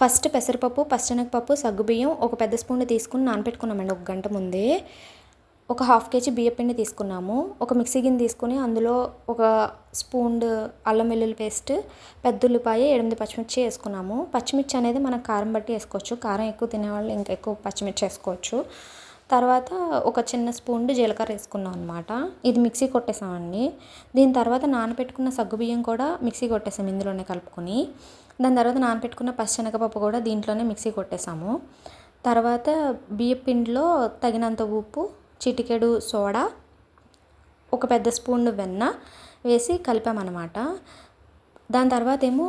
First పెసరపప్పు పచ్చనగపప్పు సగ్గుబియ్యం ఒక పెద్ద స్పూన్ తీసుకుని నానపెట్టుకున్నామండి. ఒక గంట ముందే ఒక హాఫ్ కేజీ బియ్యపిండి తీసుకున్నాము. ఒక మిక్సీ గిన్నె తీసుకుని అందులో ఒక స్పూన్ అల్లం వెల్లుల్లి పేస్ట్ పెద్ద ఉల్లిపాయ ఎనిమిది పచ్చిమిర్చి వేసుకున్నాము. పచ్చిమిర్చి అనేది మనం కారం బట్టి వేసుకోవచ్చు. కారం ఎక్కువ తినేవాళ్ళు ఇంకా ఎక్కువ పచ్చిమిర్చి వేసుకోవచ్చు. తర్వాత ఒక చిన్న స్పూన్ జీలకర్ర వేసుకున్నాం అనమాట ఇది మిక్సీ కొట్టేసామండి. దీని తర్వాత నానబెట్టుకున్న సగ్గుబియ్యం కూడా మిక్సీ కొట్టేసాం ఇందులోనే కలుపుకొని. దాని తర్వాత నానబెట్టుకున్న పచ్చనగపప్పు కూడా దీంట్లోనే మిక్సీ కొట్టేసాము. తర్వాత బియ్య పిండిలో తగినంత ఉప్పు చిటికెడు సోడా ఒక పెద్ద స్పూన్ వెన్న వేసి కలిపామన్నమాట. దాని తర్వాత ఏమో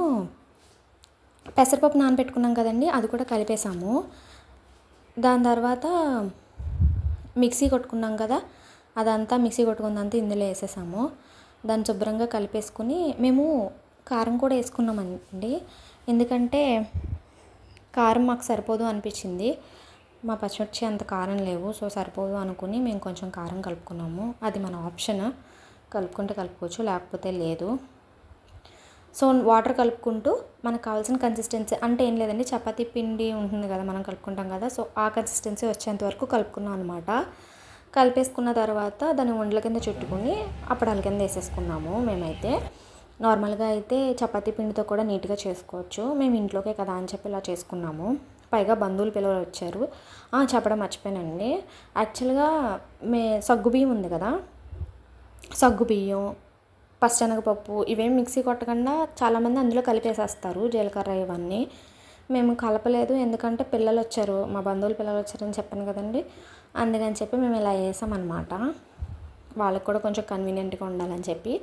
పెసరపప్పు నానబెట్టుకున్నాం కదండి అది కూడా కలిపేసాము. దాని తర్వాత మిక్సీ కొట్టుకున్నాం కదా అదంతా మిక్సీ కొట్టుకుందంతా ఇందులో వేసేసాము. దాన్ని శుభ్రంగా కలిపేసుకుని మేము కారం కూడా వేసుకున్నామండి. ఎందుకంటే కారం మాకు సరిపోదు అనిపించింది. మా పచ్చిమిర్చి అంత కారం లేవు సో సరిపోదు అనుకుని మేము కొంచెం కారం కలుపుకున్నాము. అది మన ఆప్షన్. కలుపుకుంటే కలుపుకోవచ్చు లేకపోతే లేదు. సో వాటర్ కలుపుకుంటూ మనకు కావాల్సిన కన్సిస్టెన్సీ అంటే ఏం లేదండి చపాతీ పిండి ఉంటుంది కదా మనం కలుపుకుంటాం కదా సో ఆ కన్సిస్టెన్సీ వచ్చేంత వరకు కలుపుకున్నాం అనమాట కలిపేసుకున్న తర్వాత దాన్ని ఉండల కింద చుట్టుకుని అప్పడాల కింద వేసేసుకున్నాము మేమైతే. నార్మల్గా అయితే చపాతీ పిండితో కూడా నీట్గా చేసుకోవచ్చు. మేము ఇంట్లోకే కదా అని చెప్పి ఇలా చేసుకున్నాము. పైగా బంధువులు పిల్లలు వచ్చారు. చెప్పడం మర్చిపోయానండి. యాక్చువల్గా మే సగ్గుబియ్యం ఉంది కదా సగ్గుబియ్యం పచ్చనగపప్పు ఇవేం మిక్సీ కొట్టకుండా చాలామంది అందులో కలిపేసేస్తారు జీలకర్ర ఇవన్నీ. మేము కలపలేదు ఎందుకంటే పిల్లలు వచ్చారు మా బంధువులు పిల్లలు వచ్చారని చెప్పాను కదండి. అందుకని చెప్పి మేము ఇలా వేసామన్నమాట. వాళ్ళకి కూడా కొంచెం కన్వీనియంట్గా ఉండాలని చెప్పి.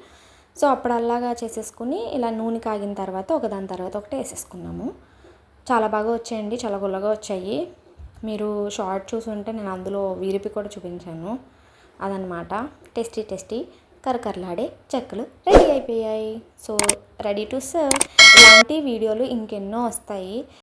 సో అప్పుడు అలాగా చేసేసుకుని ఇలా నూనె కాగిన తర్వాత ఒకదాని తర్వాత ఒకటి వేసేసుకున్నాము. చాలా బాగా వచ్చాయండి చాలా గుల్లగా వచ్చాయి. మీరు షార్ట్ చూసుంటే నేను అందులో వీరిపి కూడా చూపించాను. అదనమాట టేస్టీ టేస్టీ. కరకరలాడే చెక్కలు రెడీ అయిపోయాయి. So ready to serve. ఇలాంటి వీడియోలు ఇంకెన్నో వస్తాయి.